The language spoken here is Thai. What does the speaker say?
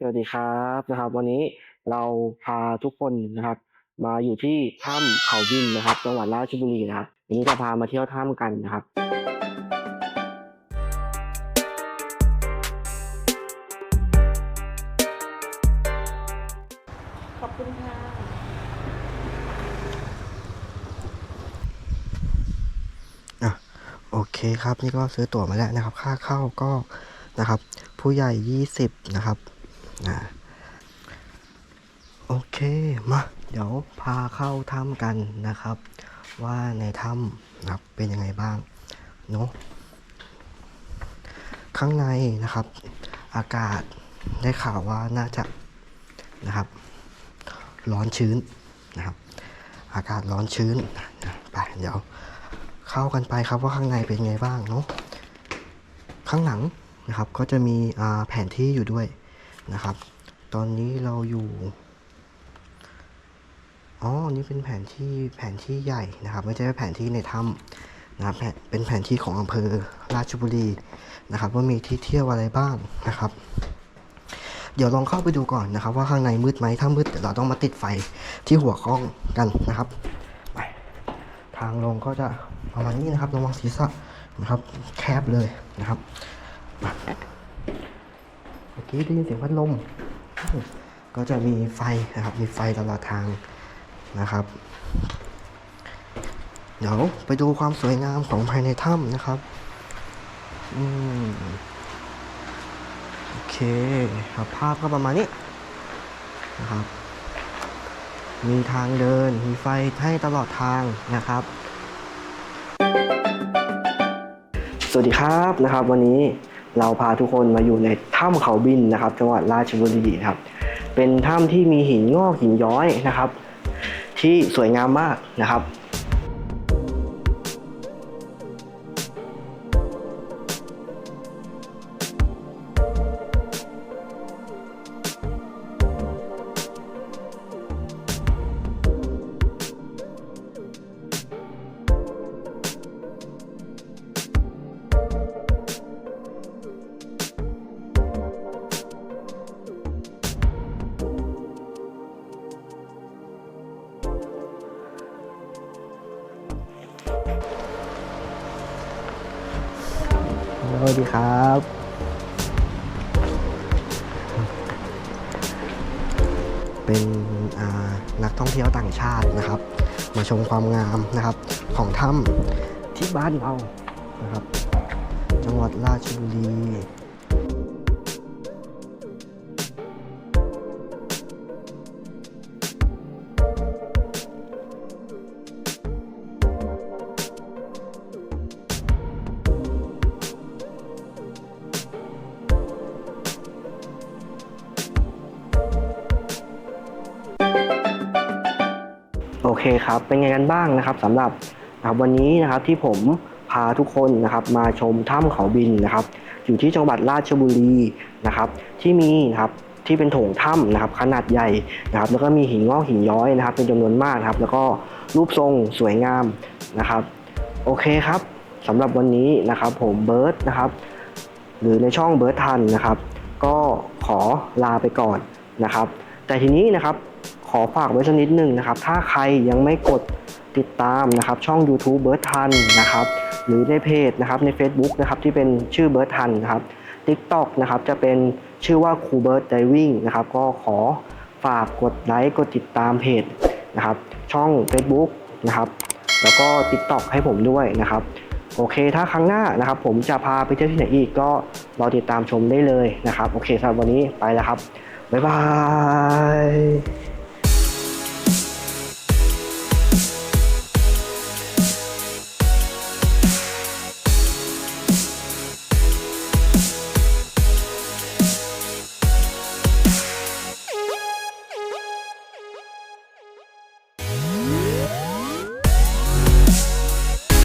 สวัสดีครับนะครับ วันนี้เราพาทุกคนนะครับ มาอยู่ที่ถ้ำเขาบินนะครับ จังหวัดราชบุรีนะครับวันนี้จะพามาเที่ยวถ้ำกันนะครับ ขอบคุณค่ะอะโอเคครับนี่ก็ซื้อตั๋วมาแล้วนะครับ ค่าเข้าก็นะครับ ผู้ใหญ่ 20 นะครับ อ่าโอเค มา เดี๋ยวพาเข้าถ้ำกันนะครับ ว่าในถ้ำนะครับเป็นยังไงบ้างเนาะข้างในนะครับ อากาศได้ข่าวว่าน่าจะนะครับ ร้อนชื้นนะครับ อากาศร้อนชื้นนะไปเดี๋ยวเข้ากันไปครับว่าข้างในเป็นไงบ้างเนาะข้างหลังนะครับก็จะมีแผนที่อยู่ด้วย นะครับ ตอนนี้เราอยู่อ๋อ นี่เป็นแผนที่แผนที่ใหญ่นะครับ ไม่ใช่แผนที่ในถ้ำนะครับเป็นแผนที่ของอำเภอราชบุรีนะครับว่ามีที่เที่ยวอะไรบ้างนะครับ เดี๋ยวลองเข้าไปดูก่อนนะครับ ว่าข้างในมืดไหมถ้ามืดเดี๋ยวเราต้องมาติดไฟที่หัวกล้องกันนะครับไปทางลงก็จะประมาณนี้นะครับระวังศีรษะนะครับแคบเลยนะครับ กี้ได้ยินเสียงพัดลม ก็จะมีไฟนะครับ มีไฟตลอดทางนะครับ เดี๋ยวไปดูความสวยงามของภายในถ้ำนะครับอืมโอเคครับภาพก็ประมาณนี้นะครับ มีทางเดิน มีไฟให้ตลอดทางนะครับ สวัสดีครับนะครับวันนี้ เราพาทุกคนมาอยู่ในถ้ำเขาบินนะครับ จังหวัดราชบุรีครับ เป็นถ้ำที่มีหินงอกหินย้อยนะครับ ที่สวยงามมากนะครับ สวัสดีครับ เป็นนักท่องเที่ยวต่างชาตินะครับ มาชมความงามนะครับของถ้ำที่บ้านเรานะครับ จังหวัดราชบุรี เคครับเป็นไงกันบ้างนะครับสำหรับนะครับวันนี้นะครับที่ผมพาทุกคนนะครับมาชมถ้ำเขาบินนะครับ อยู่ที่จังหวัดราชบุรีนะครับที่มีนะครับที่เป็นโถงถ้ำนะครับขนาดใหญ่นะครับแล้วก็มีหินงอกหินย้อยนะครับ เป็นจำนวนมากครับแล้วก็รูปทรงสวยงามนะครับ โอเคครับสำหรับวันนี้นะครับผมเบิร์ตนะครับหรือในช่องเบิร์ตทันนะครับ ก็ขอลาไปก่อนนะครับ แต่ทีนี้นะครับ ขอฝากไว้สักนิดหนึ่งนะครับ ถ้าใครยังไม่กดติดตามนะครับช่อง YouTube เบิร์ดทันนะครับหรือในเพจนะครับใน Facebook นะครับที่เป็นชื่อเบิร์ดทันนะครับ TikTok นะครับจะเป็นชื่อว่าครูเบิร์ดไดวิ่งนะครับก็ขอฝากกดไลค์กดติดตามเพจนะครับช่อง Facebook นะครับแล้วก็ TikTok ให้ผมด้วยนะครับโอเค ถ้าครั้งหน้านะครับ ผมจะพาไปเที่ยวที่ไหนอีกก็รอติดตามชมได้เลยนะครับ โอเคสำหรับวันนี้ไปแล้วครับ บ๊ายบาย